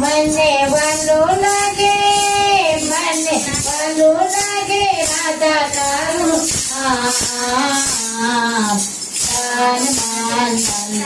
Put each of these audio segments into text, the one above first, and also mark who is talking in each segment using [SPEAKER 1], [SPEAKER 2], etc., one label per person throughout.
[SPEAKER 1] मने बलो लागे मने बोलू लागे मद आन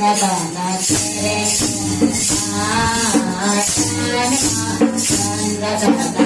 [SPEAKER 1] पण बन गेन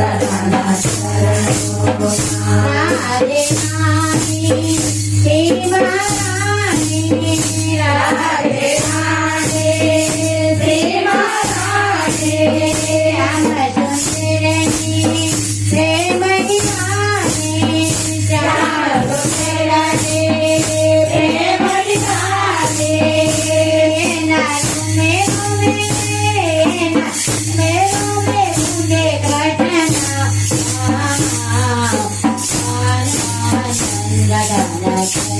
[SPEAKER 1] सदा शरण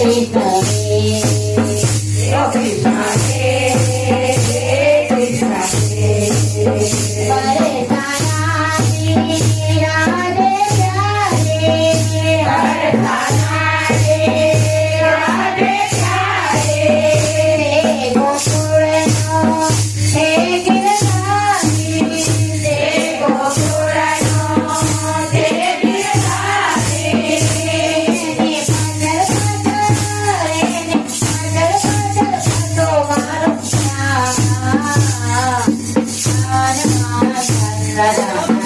[SPEAKER 1] Take right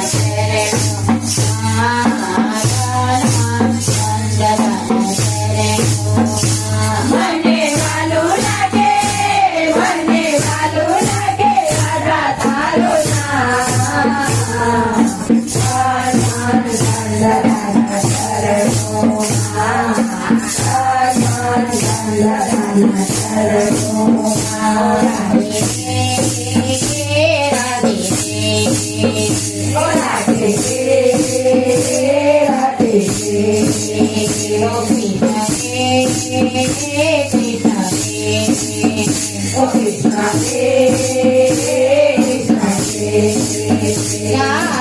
[SPEAKER 1] Yeah.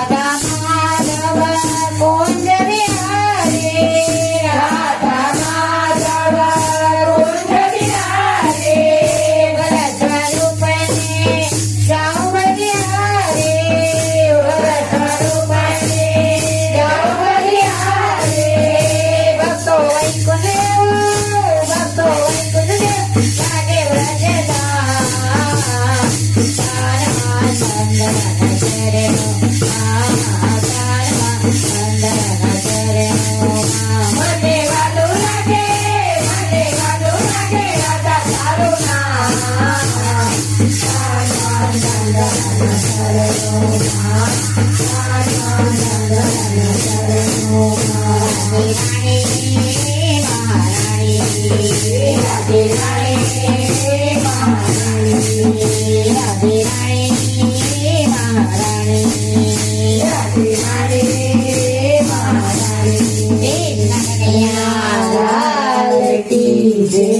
[SPEAKER 1] oh, la la la